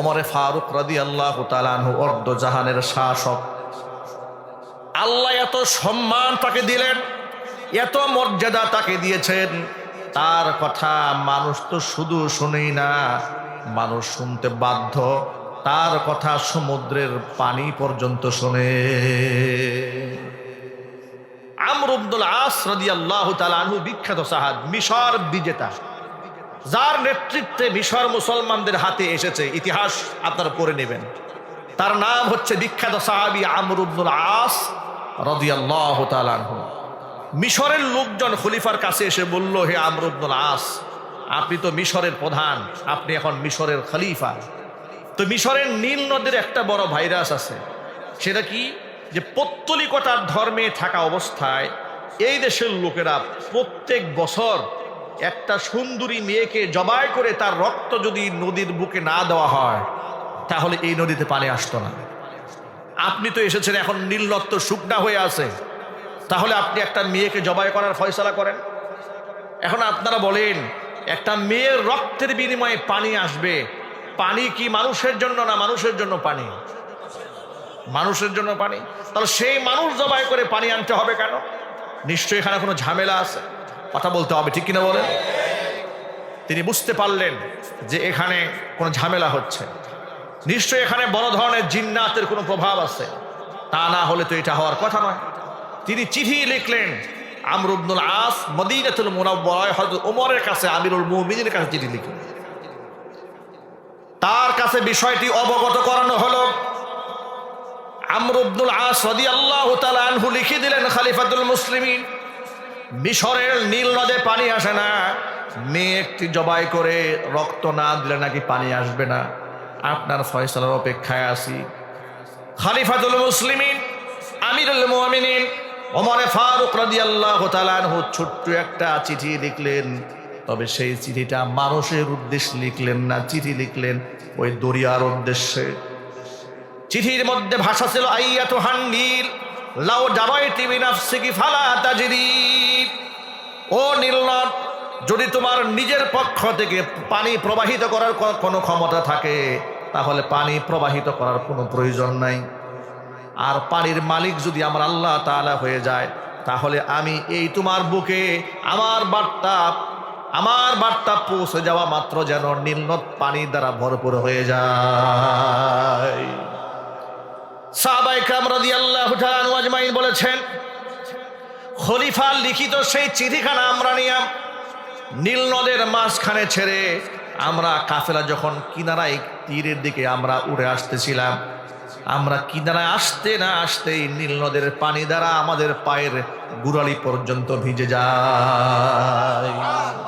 ওমরে ফারুক রাদি আল্লাহ তালানহু অর্ধ জাহানের শাসক। আল্লাহ এত সম্মান তাকে দিলেন, এত মর্যাদা তাকে দিয়েছেন। তার কথা মানুষ তো শুধু শুনেই না, মানুষ শুনতে বাধ্য। তার কথা সমুদ্রের পানি পর্যন্ত শোনে। আমরুদ্দুল আস রাদি আল্লাহ তালানহু বিখ্যাত সাহাদ মিশর বিজেতা। যার নেতৃত্বে মিশর মুসলমানদের হাতে এসেছে, ইতিহাস আপনারা পড়ে নেবেন। তার নাম হচ্ছে বিখ্যাত সাহাবি আমরুদ্দুল আস রদিয়াল্লাহ মিশরের লোকজন খলিফার কাছে এসে বলল, হে আমরুদ্দুল আস, আপনি তো মিশরের প্রধান, আপনি এখন মিশরের খলিফা। তো মিশরের নীল নদীর একটা বড় ভাইরাস আছে। সেটা কি? যে পত্তলিকতার ধর্মে থাকা অবস্থায় এই দেশের লোকেরা প্রত্যেক বছর একটা সুন্দরী মেয়েকে জবাই করে তার রক্ত যদি নদীর বুকে না দেওয়া হয়, তাহলে এই নদীতে পানি আসতো না। আপনি তো এসেছেন এখন নীলনত্ব শুকনা হয়ে আছে। তাহলে আপনি একটা মেয়েকে জবাই করার ফয়সলা করেন। এখন আপনারা বলেন, একটা মেয়ের রক্তের বিনিময়ে পানি আসবে। পানি কি মানুষের জন্য না মানুষের জন্য পানি? মানুষের জন্য পানি? তাহলে সেই মানুষ জবাই করে পানি আনতে হবে কেন? নিশ্চয়ই এখানে কোনো ঝামেলা আছে। কথা বলতে হবে, ঠিক কিনা বলেন? তিনি বুঝতে পারলেন যে এখানে কোনো ঝামেলা হচ্ছে। নিশ্চয়ই এখানে বড় ধরনের জিন্নাতের কোনো প্রভাব আছে। তা না হলে তো এটা হওয়ার কথা নয়। তিনি চিঠি লিখলেন আমরুবনুল আস মদিনাতুল মুনাব্বরায় হযরত ওমরের কাছে, আমিরুল মুমিনের কাছে চিঠি লিখলেন। তার কাছে বিষয়টি অবগত করানো হলো। আমরুবনুল আস রাদিয়াল্লাহু তাআলা আনহু লিখে দিলেন, খলিফাতুল মুসলিমিন। মিশরের নীল নদে পানি আসে না। মেয়ে একটি জবাই করে রক্ত না দিলে নাকি পানি আসবে না। আপনার ফয়সালার অপেক্ষায় আছি। খালিফাতুল মুসলিমিন, আমিরুল মুমিনিন, ওমরে ফারুক রাদিয়াল্লাহু আনহু ছোট্ট একটা চিঠি লিখলেন। তবে সেই চিঠিটা মানুষের উদ্দেশ্যে লিখলেন না, চিঠি লিখলেন ওই দরিয়ার উদ্দেশ্যে। চিঠির মধ্যে ভাষা ছিল আইয়াতু হান্নিল লাও জাবাইতি বিনাফসিকি ফালা তাজরি। ও নীলনদ, যদি তোমার নিজের পক্ষ থেকে পানি প্রবাহিত করার কোনো ক্ষমতা থাকে, তাহলে পানি প্রবাহিত করার কোনো প্রয়োজন নাই। আর পানির মালিক যদি আমার আল্লাহ তাআলা হয়ে যায়, তাহলে আমি এই তোমার বুকে আমার বার্তা আমার বার্তা পৌঁছে যাওয়া মাত্র যেন নীলনদ পানি দ্বারা ভরপুর হয়ে যায়। সাহাবাই কামরাদি আল্লাহ বলেছেন খলিফার লিখিত সেই চিঠিখানা আমরা নিয়াম নীল নদের মাঝখানে ছেড়ে আমরা কাফেলা যখন কিনারায় তীরের দিকে আমরা উড়ে আসতেছিলাম, আমরা কিনারায় আসতে না আসতেই নীল নদের পানি দ্বারা আমাদের পায়ের গুড়ালি পর্যন্ত ভিজে যায়।